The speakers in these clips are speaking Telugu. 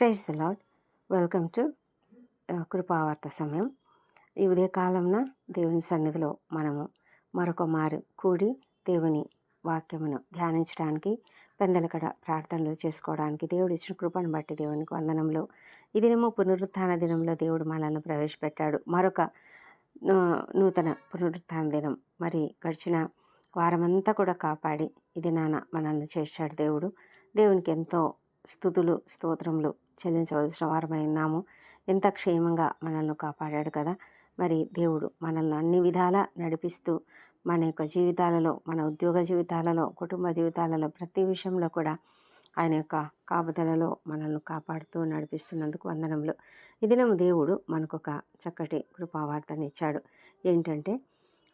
Praise the lord welcome to కృపావార్త సమయం. ఈ ఉదయకాలంన దేవుని సన్నిధిలో మనము మరొక మారు కూడి దేవుని వాక్యమును ధ్యానించడానికి పెందలకడ ప్రార్థనలు చేసుకోవడానికి దేవుడు ఇచ్చిన కృపను బట్టి దేవునికి వందనంలో ఈ దినము పునరుత్థాన దినంలో దేవుడు మనల్ని ప్రవేశపెట్టాడు. మరొక నూ- నూతన పునరుత్థాన దినం మరి గడిచిన వారమంతా కూడా కాపాడి ఇది నాన్న మనల్ని చేశాడు దేవుడు. దేవునికి ఎంతో స్థుతులు స్తోత్రములు చెల్లించవలసిన వారమై ఉన్నాము. ఎంత క్షేమంగా మనల్ని కాపాడాడు కదా! మరి దేవుడు మనల్ని అన్ని విధాలా నడిపిస్తూ మన యొక్క జీవితాలలో మన ఉద్యోగ జీవితాలలో కుటుంబ జీవితాలలో ప్రతి విషయంలో కూడా ఆయన యొక్క కాపుదలలో మనల్ని కాపాడుతూ నడిపిస్తున్నందుకు వందనములు. ఈ దేవుడు మనకొక చక్కటి కృపావార్తని ఇచ్చాడు. ఏంటంటే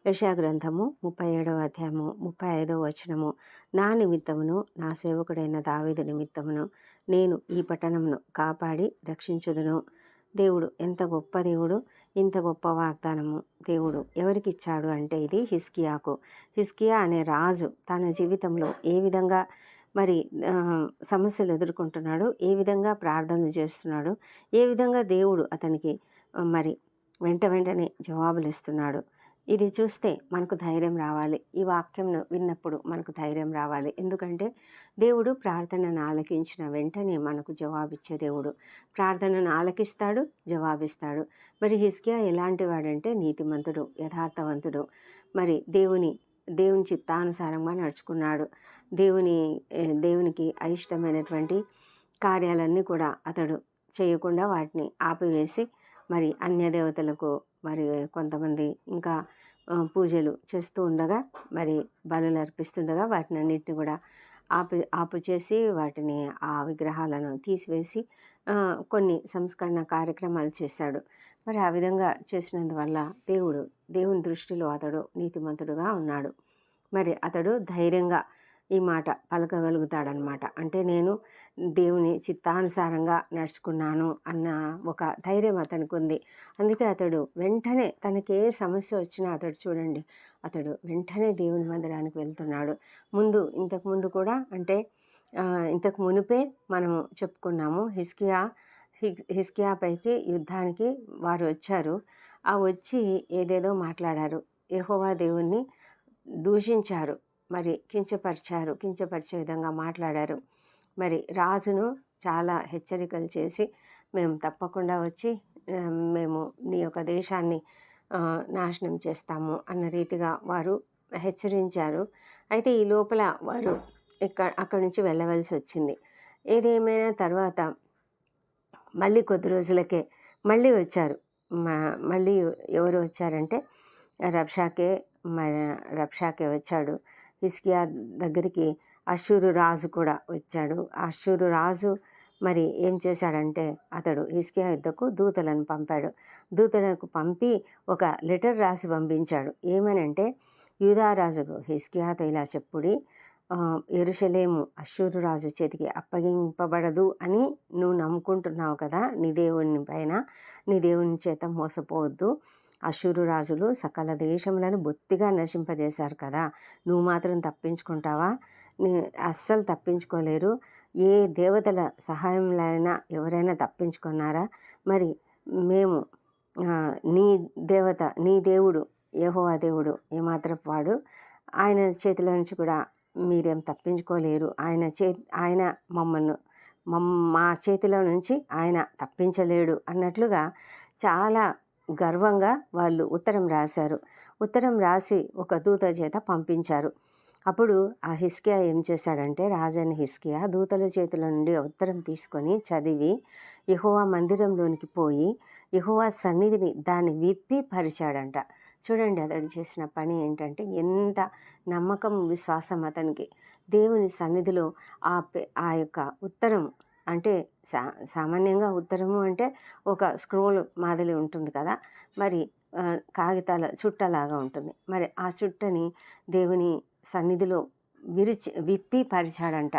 యశా గ్రంథము ముప్పై ఏడవ అధ్యాయము ముప్పై ఐదవ వచనము. నా నిమిత్తమును నా సేవకుడైన దావేది నిమిత్తమును నేను ఈ పట్టణమును కాపాడి రక్షించుదును. దేవుడు ఎంత గొప్ప దేవుడు ఇంత గొప్ప వాగ్దానము. దేవుడు ఎవరికి ఇచ్చాడు అంటే ఇది హిస్కియాకు హిస్కియా అనే రాజు తన జీవితంలో ఏ విధంగా మరి సమస్యలు ఎదుర్కొంటున్నాడు ఏ విధంగా ప్రార్థన చేస్తున్నాడు ఏ విధంగా దేవుడు అతనికి మరి వెంట వెంటనే జవాబులు ఇస్తున్నాడు. ఇది చూస్తే మనకు ధైర్యం రావాలి. ఈ వాక్యంను విన్నప్పుడు మనకు ధైర్యం రావాలి. ఎందుకంటే దేవుడు ప్రార్థనను ఆలకించిన వెంటనే మనకు జవాబిచ్చే దేవుడు. ప్రార్థనను ఆలకిస్తాడు జవాబిస్తాడు. మరి హిస్కియా ఎలాంటి వాడంటే నీతిమంతుడు యథార్థవంతుడు. మరి దేవుని దేవుని చిత్తానుసారంగా నడుచుకున్నాడు. దేవుని దేవునికి అయిష్టమైనటువంటి కార్యాలన్నీ కూడా అతడు చేయకుండా వాటిని ఆపివేసి మరి అన్య దేవతలకు మరి కొంతమంది ఇంకా పూజలు చేస్తూ ఉండగా మరి బలులు అర్పిస్తుండగా వాటిని అన్నింటిని కూడా ఆపు ఆపు చేసి వాటిని ఆ విగ్రహాలను తీసివేసి కొన్ని సంస్కరణ కార్యక్రమాలు చేశాడు. మరి ఆ విధంగా చేసినందువల్ల దేవుడు దేవుని దృష్టిలో అతడు నీతిమంతుడుగా ఉన్నాడు. మరి అతడు ధైర్యంగా ఈ మాట పలకగలుగుతాడనమాట. అంటే నేను దేవుని చిత్తానుసారంగా నడుచుకున్నాను అన్న ఒక ధైర్యం అతనికి ఉంది అందుకే అతడు వెంటనే తనకి ఏ సమస్య వచ్చినా అతడు చూడండి అతడు వెంటనే దేవుని మందిరానికి వెళ్తున్నాడు. ముందు ఇంతకు ముందు కూడా అంటే ఇంతకు మునిపే మనము చెప్పుకున్నాము హిస్కియా హిస్ హిస్కియా పైకి యుద్ధానికి వారు వచ్చారు. ఆ వచ్చి ఏదేదో మాట్లాడారు. యహోవా దేవుణ్ణి దూషించారు. మరి కించపరిచారు కించపరిచే విధంగా మాట్లాడారు. మరి రాజును చాలా హెచ్చరికలు చేసి మేము తప్పకుండా వచ్చి మేము నీ యొక్క దేశాన్ని నాశనం చేస్తాము అన్న రీతిగా వారు హెచ్చరించారు. అయితే ఈ లోపల వారు ఇక్కడ అక్కడి నుంచి వెళ్ళవలసి వచ్చింది. ఏదేమైనా తర్వాత మళ్ళీ కొద్ది రోజులకే మళ్ళీ వచ్చారు. మ- మళ్ళీ ఎవరు వచ్చారంటే రబ్షాకే మన రబ్షాకే వచ్చాడు. హిస్కియా దగ్గరికి అశూరు రాజు కూడా వచ్చాడు. అశూరు రాజు మరి ఏం చేశాడంటే అతడు హిస్కియా యుద్ధకు దూతలను పంపాడు. దూతలకు పంపి ఒక లెటర్ రాసి పంపించాడు. ఏమనంటే యూదారాజుకు హిస్కియాతో ఇలా చెప్పుడి ఎరుషలేము అశూరు రాజు చేతికి అప్పగింపబడదు అని నువ్వు నమ్ముకుంటున్నావు కదా నీ దేవుని పైన నీ దేవుని చేత మోసపోవద్దు. అశూరు రాజులు సకల దేశములను బొత్తిగా నశింపజేశారు కదా నువ్వు మాత్రం తప్పించుకుంటావా? అస్సలు తప్పించుకోలేరు. ఏ దేవతల సహాయంలైనా ఎవరైనా తప్పించుకున్నారా? మరి మేము నీ దేవత నీ దేవుడు యెహోవా దేవుడు ఏమాత్రపు వాడు ఆయన చేతిలో నుంచి కూడా మీరేం తప్పించుకోలేరు. ఆయన చే ఆయన మమ్మల్ని మమ్ మా చేతిలో నుంచి ఆయన తప్పించలేడు అన్నట్లుగా చాలా గర్వంగా వాళ్ళు ఉత్తరం రాశారు. ఉత్తరం రాసి ఒక దూత చేత పంపించారు. అప్పుడు ఆ హిస్కియా ఏం చేశాడంటే రాజైన హిస్కియా దూతల చేతుల నుండి ఉత్తరం తీసుకొని చదివి యహోవా మందిరంలోనికి పోయి యహోవా సన్నిధిని దాన్ని విప్పి పరిచాడంట చూడండి అతడు చేసిన పని ఏంటంటే ఎంత నమ్మకం విశ్వాసం అతనికి. దేవుని సన్నిధిలో ఆ ఆ యొక్క ఉత్తరం అంటే సా సామాన్యంగా ఉత్తరము అంటే ఒక స్క్రోల్ మాదిరి ఉంటుంది కదా మరి కాగితాల చుట్టలాగా ఉంటుంది. మరి ఆ చుట్టని దేవుని సన్నిధిలో విరిచి విప్పి పరిచాడంట.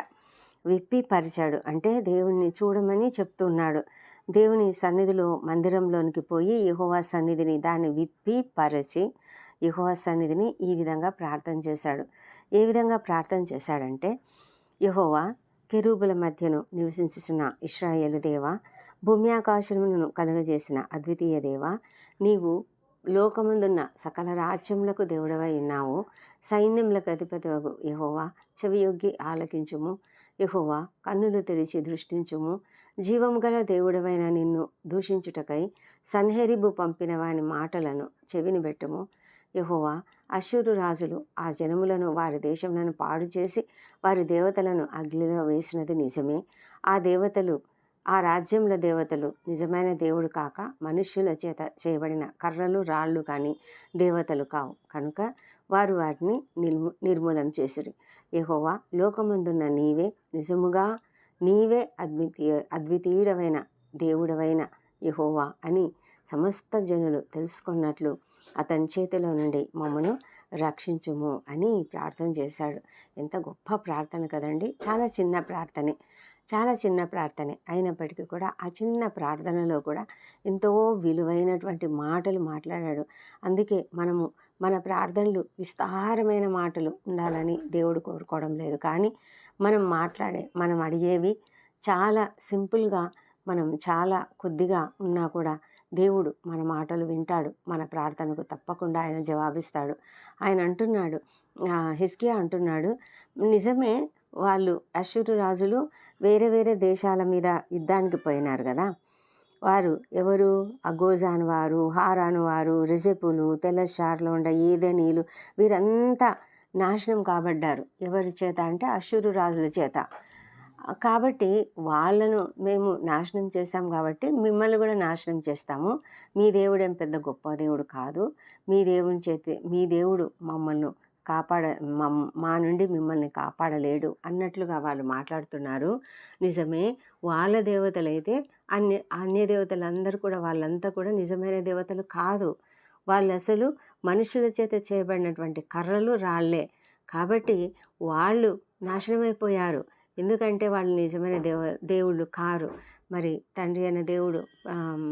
విప్పి పరిచాడు. అంటే దేవుణ్ణి చూడమని చెప్తున్నాడు. దేవుని సన్నిధిలో మందిరంలోనికి పోయి యహోవా సన్నిధిని దాన్ని విప్పి పరిచి యహోవా సన్నిధిని ఈ విధంగా ప్రార్థన చేశాడు. ఏ విధంగా ప్రార్థన చేశాడంటే యహోవా కెరూబుల మధ్యను నివసించుచున్న ఇస్రాయేలు దేవ భూమి ఆకాశములను కలుగజేసిన అద్వితీయ దేవ నీవు లోకమందున్న సకల రాజ్యములకు దేవుడవై ఉన్నావు. సైన్యములకు అధిపతి యహోవా. చెవియొగ్గి ఆలకించుము. యహోవా కన్నులు తెరిచి దృష్టించుము. జీవము గల దేవుడవైన నిన్ను దూషించుటకై సన్హెరిబు పంపిన వాని మాటలను చెవిని పెట్టుము యహోవా అశూరు రాజులు ఆ జనములను వారి దేశములను పాడు చేసి వారి దేవతలను అగ్నిలో వేసినది నిజమే. ఆ దేవతలు ఆ రాజ్యముల దేవతలు నిజమైన దేవుడు కాక మనుష్యుల చేత చేయబడిన కర్రలు రాళ్ళు కానీ దేవతలు కావు. కనుక వారు వారిని నిర్ము నిర్మూలం చేసిరి. యహోవా లోకమందున్న నీవే నిజముగా నీవే అద్వితీయ అద్వితీయుడమైన దేవుడవైన యహోవా అని సమస్త జనులు తెలుసుకున్నట్లు అతని చేతిలో నుండి మమ్మను రక్షించుము అని ప్రార్థన చేశాడు. ఎంత గొప్ప ప్రార్థన కదండి. చాలా చిన్న ప్రార్థనే. చాలా చిన్న ప్రార్థనే అయినప్పటికీ కూడా ఆ చిన్న ప్రార్థనలో కూడా ఎంతో విలువైనటువంటి మాటలు మాట్లాడాడు. అందుకే మనము మన ప్రార్థనలు విస్తారమైన మాటలు ఉండాలని దేవుడు కోరుకోవడం లేదు. కానీ మనం మాట్లాడే మనం అడిగేవి చాలా సింపుల్గా మనం చాలా కొద్దిగా ఉన్నా కూడా దేవుడు మన మాటలు వింటాడు. మన ప్రార్థనకు తప్పకుండా ఆయన జవాబిస్తాడు. ఆయన అంటున్నాడు హిస్కియా అంటున్నాడు నిజమే వాళ్ళు అశ్వరు రాజులు వేరే వేరే దేశాల మీద యుద్ధానికి పోయినారు కదా. వారు ఎవరు? అగోజాన్ వారు హారాను వారు రిజెపులు తెల్లషార్లు ఉండ ఏదెనీలు వీరంతా నాశనం కాబడ్డారు. ఎవరి చేత అంటే అశ్వరు రాజుల చేత. కాబట్టి వాళ్ళను మేము నాశనం చేస్తాం కాబట్టి మిమ్మల్ని కూడా నాశనం చేస్తాము. మీ దేవుడేం పెద్ద గొప్ప దేవుడు కాదు. మీ దేవుని చేతి మీ దేవుడు మమ్మల్ని కాపాడ మా నుండి మిమ్మల్ని కాపాడలేడు అన్నట్లుగా వాళ్ళు మాట్లాడుతున్నారు. నిజమే వాళ్ళ దేవతలైతే అన్య అన్య దేవతలందరూ కూడా వాళ్ళంతా కూడా నిజమైన దేవతలు కాదు. వాళ్ళు అసలు మనుషుల చేత చేయబడినటువంటి కర్రలు రాళ్ళే. కాబట్టి వాళ్ళు నాశనమైపోయారు. ఎందుకంటే వాళ్ళు నిజమైన దేవ దేవుళ్ళు కారు. మరి తండ్రి అనే దేవుడు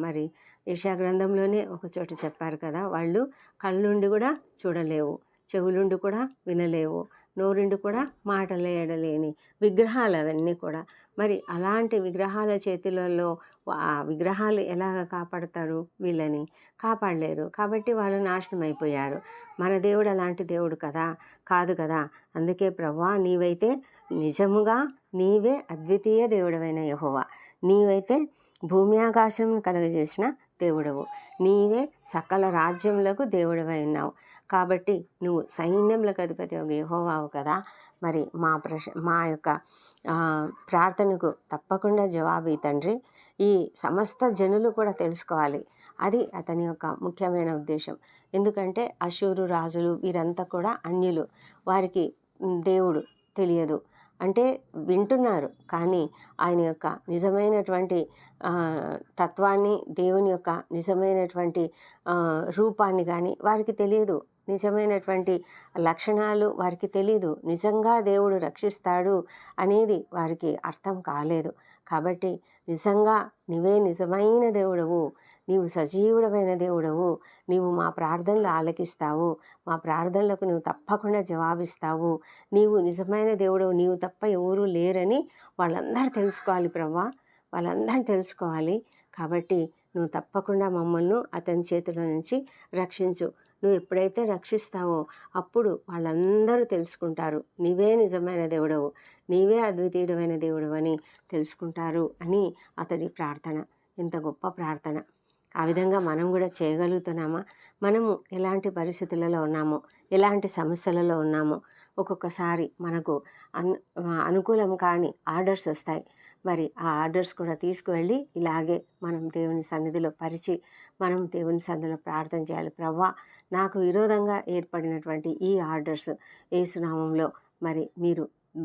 మరి యశా గ్రంథంలోనే ఒక చోట చెప్పారు కదా వాళ్ళు కళ్ళుండి కూడా చూడలేవు. చెవులుండి కూడా వినలేవు నోరుండి కూడా మాటలేయడలేని విగ్రహాలు అవన్నీ కూడా. మరి అలాంటి విగ్రహాల చేతులలో ఆ విగ్రహాలు ఎలాగ కాపాడతారు వీళ్ళని? కాపాడలేరు. కాబట్టి వాళ్ళు నాశనం అయిపోయారు మన దేవుడు అలాంటి దేవుడు కదా? కాదు కదా? అందుకే ప్రభా నీవైతే నిజముగా నీవే అద్వితీయ దేవుడవైన యహోవా. నీవైతే భూమి ఆకాశం కలుగజేసిన దేవుడవు. నీవే సకల రాజ్యములకు దేవుడవై ఉన్నావు. కాబట్టి నువ్వు సైన్యములకు అధిపతి ఒక యహోవావు కదా. మరి మా ప్రశ మా యొక్క ప్రార్థనకు తప్పకుండా జవాబు తండ్రి. ఈ సమస్త జనులు కూడా తెలుసుకోవాలి. అది అతని యొక్క ముఖ్యమైన ఉద్దేశం. ఎందుకంటే అశూరు రాజులు వీరంతా కూడా అన్యులు. వారికి దేవుడు తెలియదు. అంటే వింటున్నారు. కానీ ఆయన యొక్క నిజమైనటువంటి తత్వాన్ని దేవుని యొక్క నిజమైనటువంటి రూపాన్ని కానీ వారికి తెలియదు. నిజమైనటువంటి లక్షణాలు వారికి తెలీదు. నిజంగా దేవుడు రక్షిస్తాడు అనేది వారికి అర్థం కాలేదు. కాబట్టి నిజంగా నీవే నిజమైన దేవుడవు. నీవు సజీవుడమైన దేవుడవు. నీవు మా ప్రార్థనలు ఆలకిస్తావు. మా ప్రార్థనలకు నువ్వు తప్పకుండా జవాబిస్తావు. నీవు నిజమైన దేవుడవు. నీవు తప్ప ఎవరూ లేరని వాళ్ళందరూ తెలుసుకోవాలి ప్రవ్వా వాళ్ళందరూ తెలుసుకోవాలి. కాబట్టి నువ్వు తప్పకుండా మమ్మల్ని అతని చేతిలో నుంచి రక్షించు. నువ్వు ఎప్పుడైతే రక్షిస్తావో అప్పుడు వాళ్ళందరూ తెలుసుకుంటారు. నీవే నిజమైన దేవుడవు. నీవే అద్వితీయుడమైన దేవుడు అని తెలుసుకుంటారు అని అతడి ప్రార్థన. ఇంత గొప్ప ప్రార్థన. ఆ విధంగా మనం కూడా చేయగలుగుతున్నామా? మనము ఎలాంటి పరిస్థితులలో ఉన్నామో ఎలాంటి సమస్యలలో ఉన్నామో ఒక్కొక్కసారి మనకు అన్ అనుకూలం కాని ఆర్డర్స్ వస్తాయి. మరి ఆ ఆర్డర్స్ కూడా తీసుకువెళ్ళి ఇలాగే మనం దేవుని సన్నిధిలో పరిచి మనం దేవుని సన్నిధిలో ప్రార్థన చేయాలి. ప్రవ్వా నాకు విరోధంగా ఏర్పడినటువంటి ఈ ఆర్డర్స్ ఏసునామంలో మరి మీరు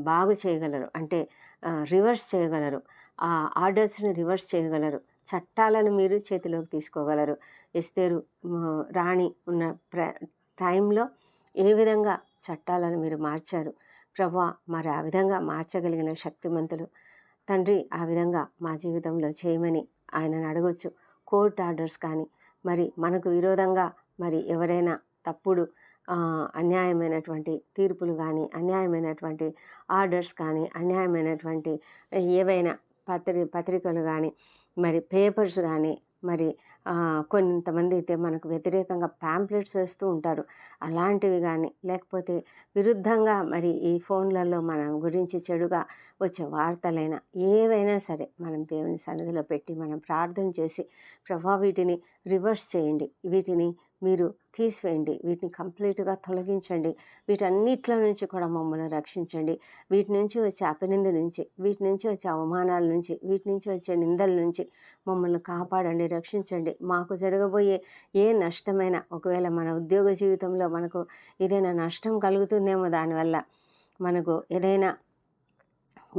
బాగు చేయగలరు. అంటే రివర్స్ చేయగలరు. ఆ ఆర్డర్స్ని రివర్స్ చేయగలరు. చట్టాలను మీరు చేతిలోకి తీసుకోగలరు. ఎస్తేరు రాణి ఉన్న ప్ర టైంలో ఏ విధంగా చట్టాలను మీరు మార్చారు? ప్రభా మరి ఆ విధంగా మార్చగలిగిన శక్తిమంతులు తండ్రి ఆ విధంగా మా జీవితంలో చేయమని ఆయనను అడగొచ్చు. కోర్ట్ ఆర్డర్స్ కానీ మరి మనకు విరోధంగా మరి ఎవరైనా తప్పుడు అన్యాయమైనటువంటి తీర్పులు కానీ అన్యాయమైనటువంటి ఆర్డర్స్ కానీ అన్యాయమైనటువంటి ఏవైనా పత్రి పత్రికలు కానీ మరి పేపర్స్ కానీ మరి కొంతమంది అయితే మనకు వ్యతిరేకంగా ప్యాంప్లెట్స్ వేస్తూ ఉంటారు. అలాంటివి కానీ లేకపోతే విరుద్ధంగా మరి ఈ ఫోన్లలో మన గురించి చెడుగా వచ్చే వార్తలైనా ఏవైనా సరే మనం దేవుని సన్నిధిలో పెట్టి మనం ప్రార్థన చేసి ప్రభా వీటిని రివర్స్ చేయండి. వీటిని మీరు తీసివేయండి. వీటిని కంప్లీట్గా తొలగించండి. వీటన్నిట్లో నుంచి కూడా మమ్మల్ని రక్షించండి. వీటి నుంచి వచ్చే అపనింద నుంచి వీటి నుంచి వచ్చే అవమానాల నుంచి వీటి నుంచి వచ్చే నిందల నుంచి మమ్మల్ని కాపాడండి రక్షించండి. మాకు జరగబోయే ఏ నష్టమైనా ఒకవేళ మన ఉద్యోగ జీవితంలో మనకు ఏదైనా నష్టం కలుగుతుందేమో దానివల్ల మనకు ఏదైనా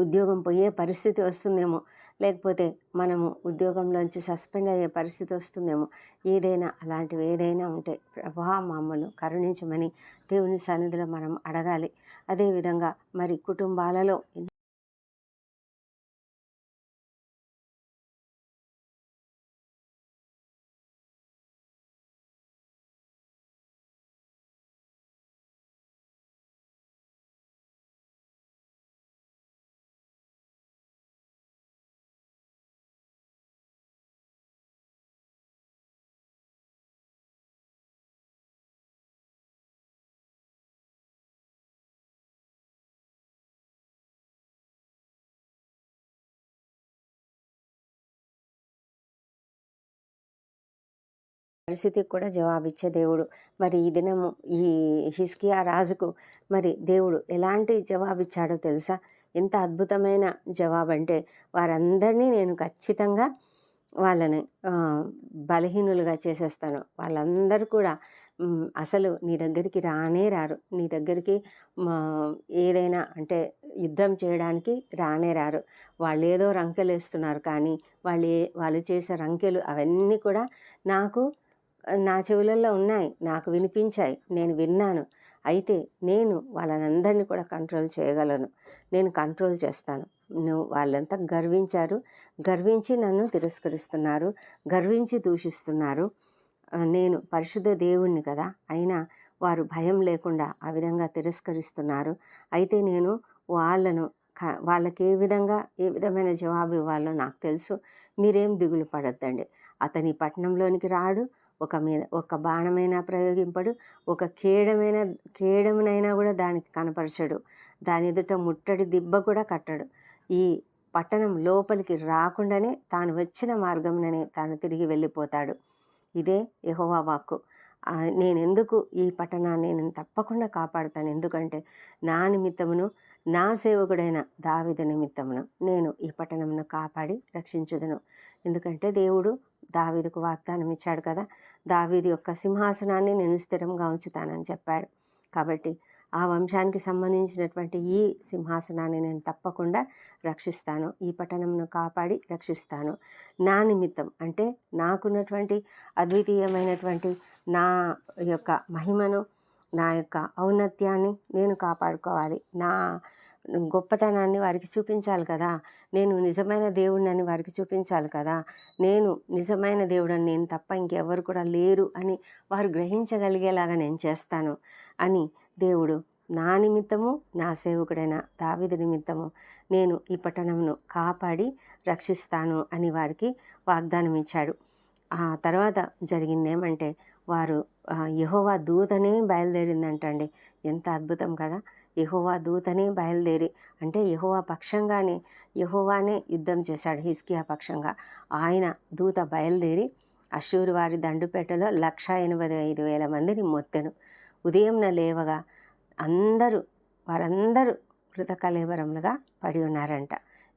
ఉద్యోగం పోయే పరిస్థితి వస్తుందేమో లేకపోతే మనము ఉద్యోగంలోంచి సస్పెండ్ అయ్యే పరిస్థితి వస్తుందేమో. ఏదైనా అలాంటివి ఏదైనా ఉంటే ప్రభా మామూలు కరుణించమని దేవుని సన్నిధిలో మనం అడగాలి. అదేవిధంగా మరి కుటుంబాలలో పరిస్థితికి కూడా జవాబిచ్చే దేవుడు. మరి ఈ దినము ఈ హిస్కియా రాజుకు మరి దేవుడు ఎలాంటి జవాబిచ్చాడో తెలుసా? ఎంత అద్భుతమైన జవాబు అంటే వారందరినీ నేను ఖచ్చితంగా వాళ్ళని బలహీనులుగా చేసేస్తాను. వాళ్ళందరూ కూడా అసలు నీ దగ్గరికి రానే రారు. నీ దగ్గరికి మా ఏదైనా అంటే యుద్ధం చేయడానికి రానే రారు. వాళ్ళు ఏదో రంకెలు వేస్తున్నారు కానీ వాళ్ళు వాళ్ళు చేసే రంకెలు అవన్నీ కూడా నాకు నా చెవులలో ఉన్నాయి. నాకు వినిపించాయి. నేను విన్నాను. అయితే నేను వాళ్ళనందరినీ కూడా కంట్రోల్ చేయగలను. నేను కంట్రోల్ చేస్తాను. నువ్వు వాళ్ళంతా గర్వించారు. గర్వించి నన్ను తిరస్కరిస్తున్నారు. గర్వించి దూషిస్తున్నారు. నేను పరిశుద్ధ దేవుణ్ణి కదా. అయినా వారు భయం లేకుండా ఆ విధంగా తిరస్కరిస్తున్నారు. అయితే నేను వాళ్ళను వాళ్ళకి ఏ విధంగా ఏ విధమైన జవాబు ఇవ్వాలో నాకు తెలుసు. మీరేం దిగులు పడొద్దండి. అతని పట్టణంలోనికి రాడు. ఒక మీద ఒక బాణమైనా ప్రయోగింపడు ఒక కేడమైన కేడమునైనా కూడా దానికి కనపరచడు. దాని ఎదుట ముట్టడి దిబ్బ కూడా కట్టడు. ఈ పట్టణం లోపలికి రాకుండానే తాను వచ్చిన మార్గంలోనే తాను తిరిగి వెళ్ళిపోతాడు. ఇదే యహోవా వాక్కు. నేనెందుకు నేను ఎందుకు ఈ పట్టణాన్ని నేను తప్పకుండా కాపాడుతాను? ఎందుకంటే నా నిమిత్తమును నా సేవకుడైన దావిద నిమిత్తమును నేను ఈ పట్టణమును కాపాడి రక్షించుదును. ఎందుకంటే దేవుడు దావీదుకు వాగ్దానం ఇచ్చాడు కదా. దావీది యొక్క సింహాసనాన్ని నేను స్థిరంగా ఉంచుతానని చెప్పాడు. కాబట్టి ఆ వంశానికి సంబంధించినటువంటి ఈ సింహాసనాన్ని నేను తప్పకుండా రక్షిస్తాను. ఈ పట్టణంను కాపాడి రక్షిస్తాను. నా నిమిత్తం అంటే నాకున్నటువంటి అద్వితీయమైనటువంటి నా యొక్క మహిమను నా యొక్క ఔన్నత్యాన్ని నేను కాపాడుకోవాలి. నా గొప్పతనాన్ని వారికి చూపించాలి కదా. నేను నిజమైన దేవుడిని వారికి చూపించాలి కదా. నేను నిజమైన దేవుడని నేను తప్ప ఇంకెవరు కూడా లేరు అని వారు గ్రహించగలిగేలాగా నేను చేస్తాను అని దేవుడు నా నిమిత్తము నా సేవకుడైన దావిది నిమిత్తము నేను ఈ పట్టణంను కాపాడి రక్షిస్తాను అని వారికి వాగ్దానం ఇచ్చాడు. ఆ తర్వాత జరిగింది ఏమంటే వారు యహోవా దూతనే బయలుదేరిందంటండి. ఎంత అద్భుతం కదా. యహోవా దూతనే బయలుదేరి అంటే యహోవా పక్షంగానే యహోవానే యుద్ధం చేశాడు హిస్కియా పక్షంగా. ఆయన దూత బయలుదేరి అశూరు వారి దండుపేటలో లక్ష ఎనభై ఐదు వేల మందిని మొత్తెను. ఉదయంన లేవగా అందరూ వారందరూ కృతకలేవరములుగా పడి ఉన్నారంట.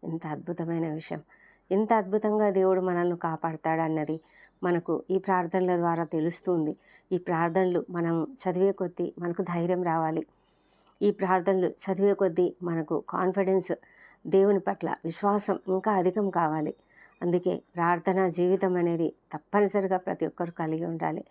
ఎంత అద్భుతమైన విషయం. ఎంత అద్భుతంగా దేవుడు మనల్ని కాపాడతాడన్నది మనకు ఈ ప్రార్థనల ద్వారా తెలుస్తుంది. ఈ ప్రార్థనలు మనం చదివే కొద్దీ మనకు ధైర్యం రావాలి. ఈ ప్రార్థనలు చదివే కొద్దీ మనకు కాన్ఫిడెన్స్ దేవుని పట్ల విశ్వాసం ఇంకా అధికం కావాలి. అందుకే ప్రార్థనా జీవితం అనేది తప్పనిసరిగా ప్రతి ఒక్కరు కలిగి ఉండాలి.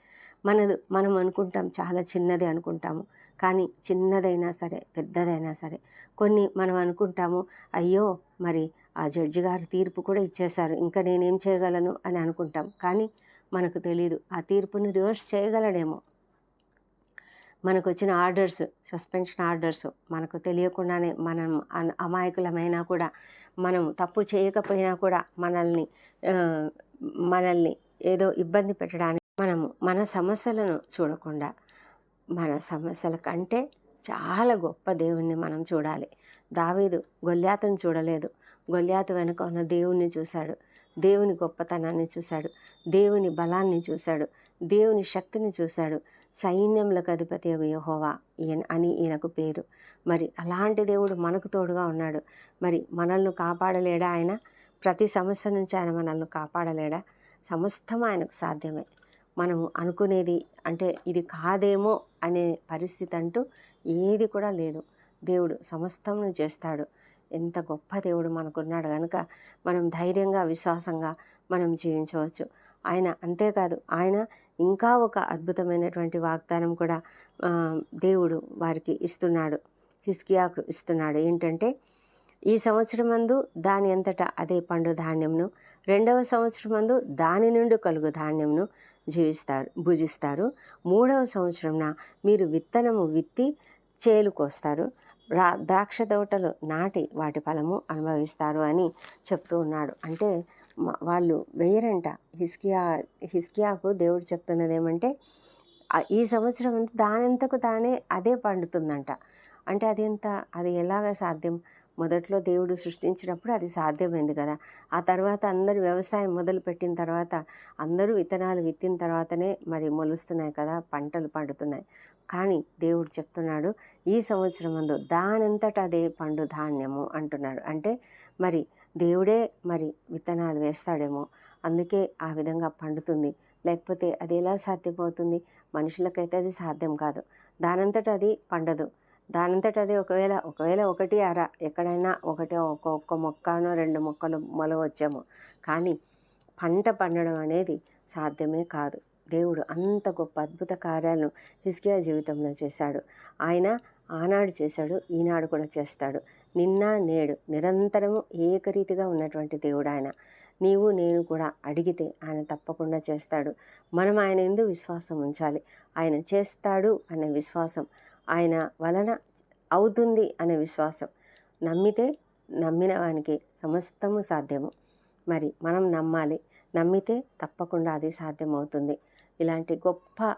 మనది మనం అనుకుంటాం చాలా చిన్నది అనుకుంటాము. కానీ చిన్నదైనా సరే పెద్దదైనా సరే కొన్ని మనం అనుకుంటాము అయ్యో మరి ఆ జడ్జి గారు తీర్పు కూడా ఇచ్చేశారు ఇంకా నేనేం చేయగలను? అని అనుకుంటాం. కానీ మనకు తెలియదు ఆ తీర్పును రివర్స్ చేయగలడేమో. మనకు వచ్చిన ఆర్డర్స్ సస్పెన్షన్ ఆర్డర్స్ మనకు తెలియకుండానే మనం అమాయకులమైనా కూడా మనం తప్పు చేయకపోయినా కూడా మనల్ని మనల్ని ఏదో ఇబ్బంది పెట్టడానికి మనము మన సమస్యలను చూడకుండా మన సమస్యల కంటే చాలా గొప్ప దేవుణ్ణి మనం చూడాలి. దావీదు గొల్లాతను చూడలేదు. గొల్యాతు వెనుక ఉన్న దేవుణ్ణి చూశాడు. దేవుని గొప్పతనాన్ని చూశాడు. దేవుని బలాన్ని చూశాడు. దేవుని శక్తిని చూశాడు. సైన్యములకు అధిపతి యహోవా ఈయన అని ఈయనకు పేరు. మరి అలాంటి దేవుడు మనకు తోడుగా ఉన్నాడు. మరి మనల్ని కాపాడలేడా ఆయన? ప్రతి సమస్య నుంచి ఆయన మనల్ని కాపాడలేడా? సమస్తం ఆయనకు సాధ్యమే. మనము అనుకునేది అంటే ఇది కాదేమో అనే పరిస్థితి అంటూ ఏది కూడా లేదు. దేవుడు సమస్తమును చేస్తాడు. ఎంత గొప్ప దేవుడు మనకున్నాడు కనుక మనం ధైర్యంగా విశ్వాసంగా మనం జీవించవచ్చు. ఆయన అంతేకాదు ఆయన ఇంకా ఒక అద్భుతమైనటువంటి వాగ్దానం కూడా దేవుడు వారికి ఇస్తున్నాడు హిస్కియాకు ఇస్తున్నాడు. ఏంటంటే ఈ సంవత్సరం మందు దాని అంతటా అదే పండు ధాన్యంను రెండవ సంవత్సరం మందు దాని నుండి కలుగు ధాన్యంను జీవిస్తారు భుజిస్తారు. మూడవ సంవత్సరంన మీరు విత్తనము విత్తి చేలుకొస్తారు. ద్రాక్ష తోటలు నాటి వాటి ఫలము అనుభవిస్తారు అని చెప్తూ ఉన్నాడు. అంటే వాళ్ళు వేయరంట హిస్కియా హిస్కియాకు దేవుడు చెప్తున్నది ఏమంటే ఈ సంవత్సరం దానంతకు తానే అదే పండుతుందంట. అంటే అది ఎంత అది ఎలాగ సాధ్యం? మొదట్లో దేవుడు సృష్టించినప్పుడు అది సాధ్యమైంది కదా. ఆ తర్వాత అందరు వ్యవసాయం మొదలుపెట్టిన తర్వాత అందరూ విత్తనాలు విత్తిన తర్వాతనే మరి మొలుస్తున్నాయి కదా పంటలు పండుతున్నాయి. కానీ దేవుడు చెప్తున్నాడు ఈ సంవత్సరం ముందు దానంతట అదే పండు ధాన్యము అంటున్నాడు. అంటే మరి దేవుడే మరి విత్తనాలు వేస్తాడేమో అందుకే ఆ విధంగా పండుతుంది. లేకపోతే అది ఎలా సాధ్యమవుతుంది? మనుషులకైతే అది సాధ్యం కాదు. దానంతట అది పండదు. దానంతట అది ఒకవేళ ఒకవేళ ఒకటి అర ఎక్కడైనా ఒకటి ఒక ఒక్క మొక్కనో రెండు మొక్కలు మొలవచ్చేమో కానీ పంట పండడం అనేది సాధ్యమే కాదు. దేవుడు అంత గొప్ప అద్భుత కార్యాలను హిస్కియా జీవితంలో చేశాడు. ఆయన ఆనాడు చేశాడు ఈనాడు కూడా చేస్తాడు. నిన్న నేడు నిరంతరము ఏకరీతిగా ఉన్నటువంటి దేవుడు ఆయన. నీవు నేను కూడా అడిగితే ఆయన తప్పకుండా చేస్తాడు. మనం ఆయన ఎందు విశ్వాసం ఉంచాలి. ఆయన చేస్తాడు అనే విశ్వాసం ఆయన వలన అవుతుంది అనే విశ్వాసం. నమ్మితే నమ్మిన వానికి సమస్తము సాధ్యము. మరి మనం నమ్మాలి నమ్మితే తప్పకుండా అది సాధ్యమవుతుంది. ఇలాంటి గొప్ప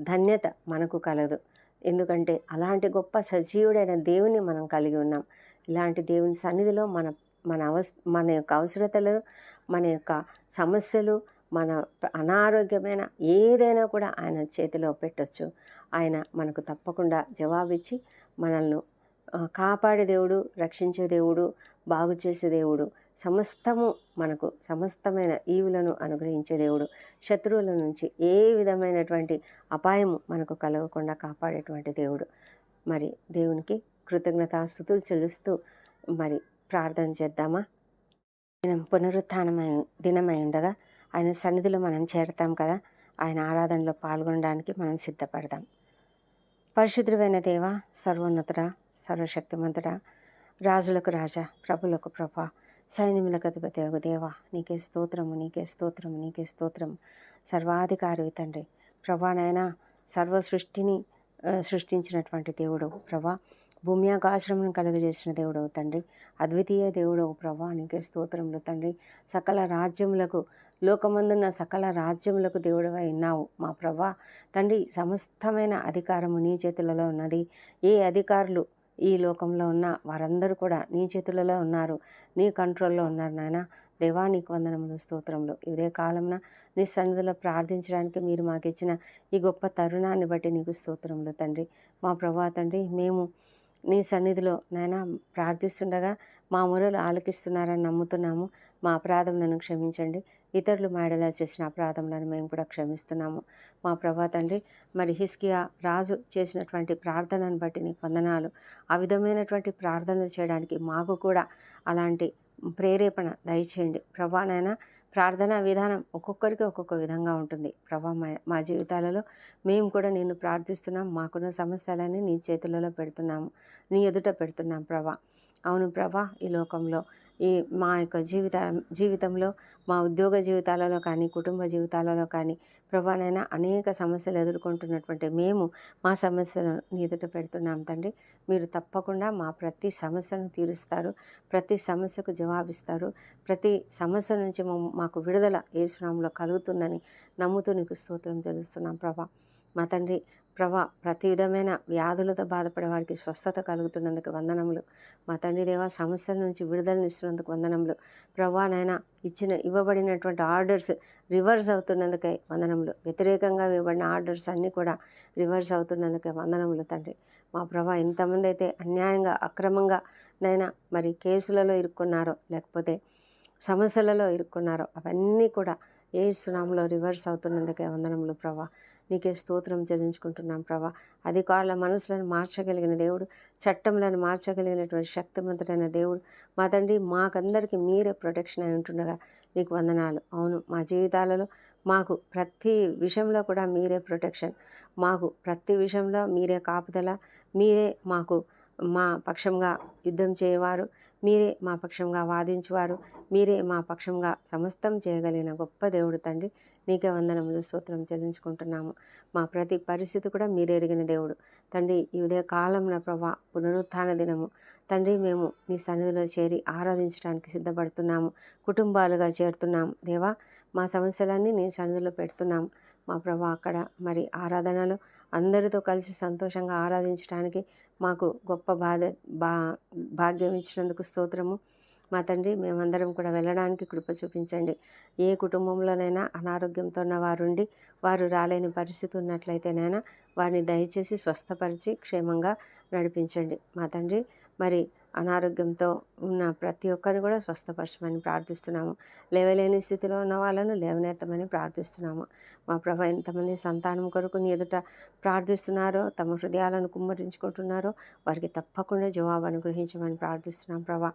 ధన్యత మనకు కలదు. ఎందుకంటే అలాంటి గొప్ప సజీవుడైన దేవుని మనం కలిగి ఉన్నాం. ఇలాంటి దేవుని సన్నిధిలో మన మన అవస్ మన యొక్క అవసరతలు మన యొక్క సమస్యలు మన అనారోగ్యమైన ఏదైనా కూడా ఆయన చేతిలో పెట్టవచ్చు ఆయన మనకు తప్పకుండా జవాబిచ్చి మనల్ని కాపాడే దేవుడు రక్షించే దేవుడు బాగు చేసే దేవుడు సమస్తము మనకు సమస్తమైన ఈవులను అనుగ్రహించే దేవుడు శత్రువుల నుంచి ఏ విధమైనటువంటి అపాయము మనకు కలగకుండా కాపాడేటువంటి దేవుడు. మరి దేవునికి కృతజ్ఞతాస్థుతులు చెల్లిస్తూ మరి ప్రార్థన చేద్దామా? దినం పునరుత్థానమై దినమై ఉండగా ఆయన సన్నిధిలో మనం చేరతాం కదా ఆయన ఆరాధనలో పాల్గొనడానికి మనం సిద్ధపడదాం. పరిశుద్ధమైన దేవ సర్వోన్నతుడ సర్వశక్తిమంతుడ రాజులకు రాజా ప్రభులకు ప్రభ సైన్యములకు అధిపతి దేవ నీకే స్తోత్రము నీకే స్తోత్రము నీకే స్తోత్రము. సర్వాధికారి తండ్రి ప్రభా నాయన సర్వ సృష్టిని సృష్టించినటువంటి దేవుడు ప్రభా. భూమి ఆకాశమును కలుగజేసిన దేవుడు తండ్రి అద్వితీయ దేవుడు ప్రభా నీకే స్తోత్రములు తండ్రి. సకల రాజ్యములకు లోకమందున్న సకల రాజ్యములకు దేవుడవై ఉన్నావు. మా ప్రభా తండ్రి సమస్తమైన అధికారము నీ చేతులలో ఉన్నది. ఏ అధికారులు ఈ లోకంలో ఉన్న వారందరూ కూడా నీ చేతులలో ఉన్నారు. నీ కంట్రోల్లో ఉన్నారు నాయన. దేవా నీకు వందనములు స్తోత్రములు. ఇదే కాలంన నీ సన్నిధిలో ప్రార్థించడానికి మీరు మాకు ఇచ్చిన ఈ గొప్ప తరుణాన్ని బట్టి నీకు స్తోత్రములు తండ్రి. మా ప్రభా తండ్రి మేము నీ సన్నిధిలో నాయన ప్రార్థిస్తుండగా మా మొరలు ఆలకిస్తున్నారని నమ్ముతున్నాము. మా అపరాధములను క్షమించండి. ఇతరులు మేడలా చేసిన అపరాధములను మేము కూడా క్షమిస్తున్నాము. మా ప్రభా తండ్రి మరి హిస్కియా రాజు చేసినటువంటి ప్రార్థనను బట్టి నీకు వందనాలు. ఆ విధమైనటువంటి ప్రార్థనలు చేయడానికి మాకు కూడా అలాంటి ప్రేరేపణ దయచేయండి. ప్రభా ప్రార్థనా విధానం ఒక్కొక్కరికి ఒక్కొక్క విధంగా ఉంటుంది. ప్రభా మా మా జీవితాలలో మేము కూడా నిన్ను ప్రార్థిస్తున్నాం. మాకున్న సమస్యలన్నీ నీ చేతులలో పెడుతున్నాము. నీ ఎదుట పెడుతున్నాం ప్రభా. అవును ప్రభా ఈ లోకంలో ఈ మా యొక్క జీవిత జీవితంలో మా ఉద్యోగ జీవితాలలో కానీ కుటుంబ జీవితాలలో కానీ ప్రభానైనా అనేక సమస్యలు ఎదుర్కొంటున్నటువంటి మేము మా సమస్యలను నీ ఎదుట పెడుతున్నాం తండ్రి. మీరు తప్పకుండా మా ప్రతి సమస్యను తీరుస్తారు ప్రతి సమస్యకు జవాబిస్తారు. ప్రతి సమస్య నుంచి మాకు విడుదల ఏ శ్రామంలో కలుగుతుందని నమ్ముతూ నీకు స్తోత్రం తెలుస్తున్నాం ప్రభా. మా తండ్రి ప్రభా ప్రతి విధమైన వ్యాధులతో బాధపడే వారికి స్వస్థత కలుగుతున్నందుకు వందనములు. మా తండ్రి దేవ సమస్యల నుంచి విడుదలనిస్తున్నందుకు వందనములు. ప్రభా నాయన ఇచ్చిన ఇవ్వబడినటువంటి ఆర్డర్స్ రివర్స్ అవుతున్నందుకై వందనములు. వ్యతిరేకంగా ఇవ్వబడిన ఆర్డర్స్ అన్నీ కూడా రివర్స్ అవుతున్నందుకే వందనములు తండ్రి. మా ప్రభా ఎంతమంది అయితే అన్యాయంగా అక్రమంగా నైనా మరి కేసులలో ఇరుక్కున్నారో లేకపోతే సమస్యలలో ఇరుక్కున్నారో అవన్నీ కూడా ఏ సునాములో రివర్స్ అవుతున్నందుకే వందనములు ప్రభా. నీకే స్తోత్రం చెల్లించుకుంటున్నాం ప్రభా. అధికారుల మనసులను మార్చగలిగిన దేవుడు చట్టంలను మార్చగలిగినటువంటి శక్తివంతుడైన దేవుడు మా తండ్రి మాకందరికీ మీరే ప్రొటెక్షన్ అయి ఉంటుండగా నీకు వందనాలు. అవును మా జీవితాలలో మాకు ప్రతి విషయంలో కూడా మీరే ప్రొటెక్షన్. మాకు ప్రతి విషయంలో మీరే కాపుదల మీరే మాకు మా పక్షంగా యుద్ధం చేయవారు. మీరే మా పక్షంగా వాదించువారు. మీరే మా పక్షంగా సమస్తం చేయగలిగిన గొప్ప దేవుడు తండ్రి. నీకే వందనములు స్తోత్రం చెల్లించుకుంటున్నాము. మా ప్రతి పరిస్థితి కూడా మీరే ఎరిగిన దేవుడు. తండ్రి ఈ ఉదయ కాలంలో ప్రభా పునరుత్థాన దినము. తండ్రి మేము నీ సన్నిధిలో చేరి ఆరాధించడానికి సిద్ధపడుతున్నాము. కుటుంబాలుగా చేరుతున్నాము. దేవా మా సమస్యలన్నీ నీ సన్నిధిలో పెడుతున్నాము. మా ప్రభా అక్కడ మరి ఆరాధనలు అందరితో కలిసి సంతోషంగా ఆరాధించడానికి మాకు గొప్ప బాధ బా భాగ్యం ఇచ్చినందుకు స్తోత్రము. మా తండ్రి మేమందరం కూడా వెళ్ళడానికి కృప చూపించండి. ఏ కుటుంబంలోనైనా అనారోగ్యంతో ఉన్న వారుండి వారు రాలేని పరిస్థితి ఉన్నట్లయితేనైనా వారిని దయచేసి స్వస్థపరిచి క్షేమంగా నడిపించండి. మా తండ్రి మరి అనారోగ్యంతో ఉన్న ప్రతి ఒక్కరిని కూడా స్వస్థపరచమని ప్రార్థిస్తున్నాము. లేవలేని స్థితిలో ఉన్న వాళ్ళను లేవనెత్తమని ప్రార్థిస్తున్నాము. మా ప్రభ ఎంతమంది సంతానం కొరకు నీ ఎదుట ప్రార్థిస్తున్నారో తమ హృదయాలను కుమ్మరించుకుంటున్నారో వారికి తప్పకుండా జవాబు అనుగ్రహించమని ప్రార్థిస్తున్నాం ప్రభా.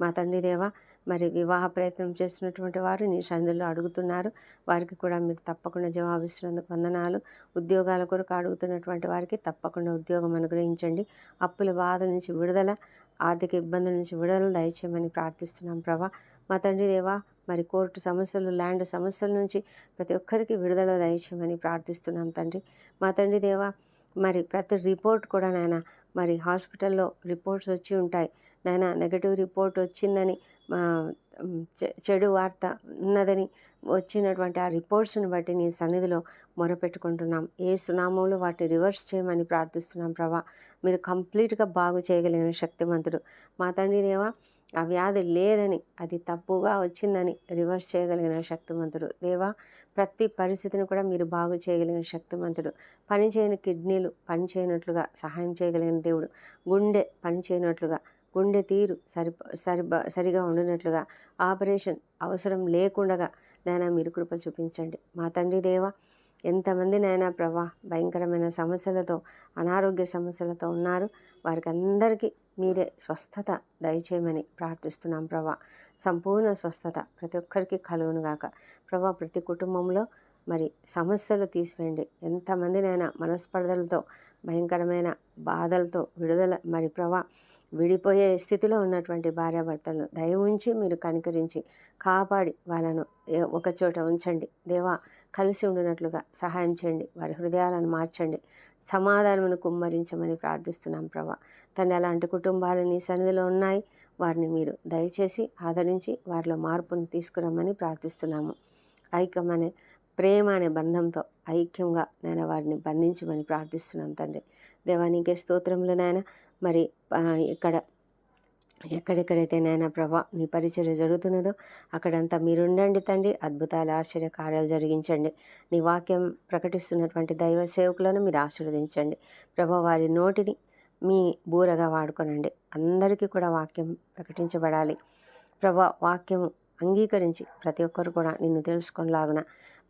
మా తండ్రి దేవ మరి వివాహ ప్రయత్నం చేస్తున్నటువంటి వారు నీ సందులో అడుగుతున్నారు. వారికి కూడా మీరు తప్పకుండా జవాబిస్తున్నందుకు వందనాలు. ఉద్యోగాల కొరకు అడుగుతున్నటువంటి వారికి తప్పకుండా ఉద్యోగం అనుగ్రహించండి. అప్పుల బాధ నుంచి విడుదల ఆర్థిక ఇబ్బందుల నుంచి విడుదల దయచేయమని ప్రార్థిస్తున్నాం ప్రభా. మా తండ్రి దేవా మరి కోర్టు సమస్యలు ల్యాండ్ సమస్యల నుంచి ప్రతి ఒక్కరికి విడుదల దయచేయమని ప్రార్థిస్తున్నాం తండ్రి. మా తండ్రి దేవా మరి ప్రతి రిపోర్ట్ కూడా నాయన మరి హాస్పిటల్లో రిపోర్ట్స్ వచ్చి ఉంటాయి. నాయన నెగటివ్ రిపోర్ట్ వచ్చిందని మా, చె- చెడు వార్త ఉన్నదని వచ్చినటువంటి ఆ రిపోర్ట్స్ని బట్టి నీ సన్నిధిలో మొరపెట్టుకుంటున్నాం. ఏ సునామంలో వాటిని రివర్స్ చేయమని ప్రార్థిస్తున్నాం ప్రభా. మీరు కంప్లీట్గా బాగు చేయగలిగిన శక్తివంతుడు మా తండ్రి దేవా ఆ వ్యాధి లేదని అది తప్పుగా వచ్చిందని రివర్స్ చేయగలిగిన శక్తివంతుడు దేవా ప్రతి పరిస్థితిని కూడా మీరు బాగు చేయగలిగిన శక్తివంతుడు పని చేయని కిడ్నీలు పనిచేయనట్లుగా సహాయం చేయగలిగిన దేవుడు. గుండె పని చేయనట్లుగా గుండె తీరు సరి సరి సరిగా ఉండినట్లుగా ఆపరేషన్ అవసరం లేకుండగా నాయన మీరు కృప చూపించండి. మా తండ్రి దేవా ఎంతమంది నాయన ప్రభా భయంకరమైన సమస్యలతో అనారోగ్య సమస్యలతో ఉన్నారు. వారికి అందరికీ మీరే స్వస్థత దయచేయమని ప్రార్థిస్తున్నాం ప్రభా. సంపూర్ణ స్వస్థత ప్రతి ఒక్కరికి కలుగునుగాక. ప్రభా ప్రతి కుటుంబంలో మరి సమస్యలు తీసివేయండి. ఎంతమందినైనా మనస్పర్ధలతో భయంకరమైన బాధలతో విడుదల మరి ప్రవా విడిపోయే స్థితిలో ఉన్నటువంటి భార్యాభర్తలను దయ ఉంచి మీరు కనికరించి కాపాడి వాళ్ళను ఏ- ఒక చోట ఉంచండి. దేవా కలిసి ఉండినట్లుగా సహాయం చేయండి. వారి హృదయాలను మార్చండి. సమాధానమును కుమ్మరించమని ప్రార్థిస్తున్నాం ప్రభా. తను అలాంటి కుటుంబాలు నీ సన్నిధిలో ఉన్నాయి. వారిని మీరు దయచేసి ఆదరించి వారిలో మార్పును తీసుకురమ్మని ప్రార్థిస్తున్నాము. ఐకమనే ప్రేమ అనే బంధంతో ఐక్యంగా నేను వారిని బంధించమని ప్రార్థిస్తున్నాం తండ్రి. దేవానికి స్తోత్రములు నాయన. మరి ఇక్కడ ఎక్కడెక్కడైతే నాయన ప్రభా నీ పరిచర్య జరుగుతున్నదో అక్కడంతా మీరుండండి తండ్రి. అద్భుతాలు ఆశ్చర్య కార్యాలు జరిగించండి. నీ వాక్యం ప్రకటిస్తున్నటువంటి దైవ సేవకులను మీరు ఆశీర్వదించండి. ప్రభా వారి నోటిని మీ బూరగా వాడుకొనండి. అందరికీ కూడా వాక్యం ప్రకటించబడాలి. ప్రభా వాక్యం అంగీకరించి ప్రతి ఒక్కరు కూడా నిన్ను తెలుసుకొనిలాగున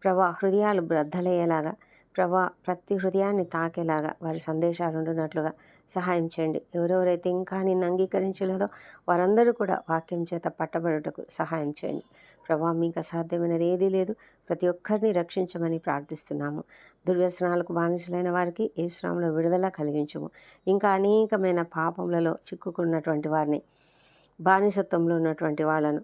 ప్రభా హృదయాలు బ్రద్దలయ్యేలాగా ప్రభా ప్రతి హృదయాన్ని తాకేలాగా వారి సందేశాలు ఉండునట్లుగా సహాయం చేయండి. ఎవరెవరైతే ఇంకా నిన్ను అంగీకరించలేదో వారందరూ కూడా వాక్యం చేత పట్టబడుటకు సహాయం చేయండి. ప్రభా మీకు అసాధ్యమైనది ఏదీ లేదు. ప్రతి ఒక్కరిని రక్షించమని ప్రార్థిస్తున్నాము. దుర్వ్యసనాలకు బానిసలైన వారికి ఏ శ్రమంలో విడుదల కలిగించము. ఇంకా అనేకమైన పాపములలో చిక్కుకున్నటువంటి వారిని బానిసత్వంలో ఉన్నటువంటి వాళ్ళను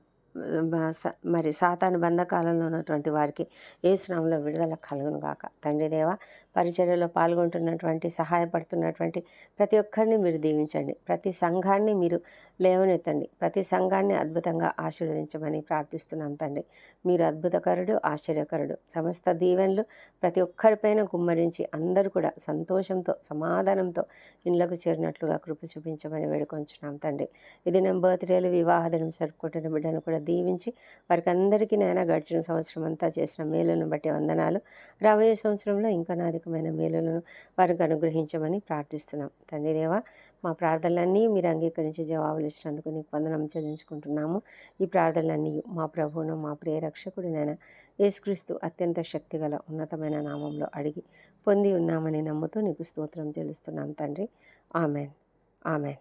మరి సాతాను బంధకాలంలో ఉన్నటువంటి వారికి ఏ శ్రమంలో విడుదల కలుగును గాక. తండ్రి దేవ పరిచర్యలో పాల్గొంటున్నటువంటి సహాయపడుతున్నటువంటి ప్రతి ఒక్కరిని మీరు దీవించండి. ప్రతి సంఘాన్ని మీరు లేవనెత్తండి. ప్రతి సంఘాన్ని అద్భుతంగా ఆశీర్వదించమని ప్రార్థిస్తున్నాం తండ్రి. మీరు అద్భుతకరుడు ఆశ్చర్యకరుడు. సమస్త దీవెనలు ప్రతి ఒక్కరిపైన గుమ్మరించి అందరూ కూడా సంతోషంతో సమాధానంతో ఇళ్ళకు చేరినట్లుగా కృప చూపించమని వేడుకొంచున్నాం తండ్రి. ఇది నా బర్త్డేలు వివాహ దినం జరుపుకుంటున్న బిడ్డను కూడా దీవించి వారికి అందరికీ నాయన గడిచిన సంవత్సరం అంతా చేసిన మేలులను బట్టి వందనాలు. రాబోయే సంవత్సరంలో ఇంకా నాధికమైన మేలులను వారికి అనుగ్రహించమని ప్రార్థిస్తున్నాం. తండ్రి దేవా మా ప్రార్థనలన్నీ మీరు అంగీకరించి జవాబులు ఇచ్చినందుకు నీకు వందనం చెల్లించుకుంటున్నాము. ఈ ప్రార్థనలన్నీ మా ప్రభువును మా ప్రియ రక్షకుడినైన యేసుక్రీస్తు అత్యంత శక్తిగల ఉన్నతమైన నామంలో అడిగి పొంది ఉన్నామని నమ్ముతూ నీకు స్తోత్రం చెల్లిస్తున్నాం తండ్రి. ఆమెన్. ఆమెన్.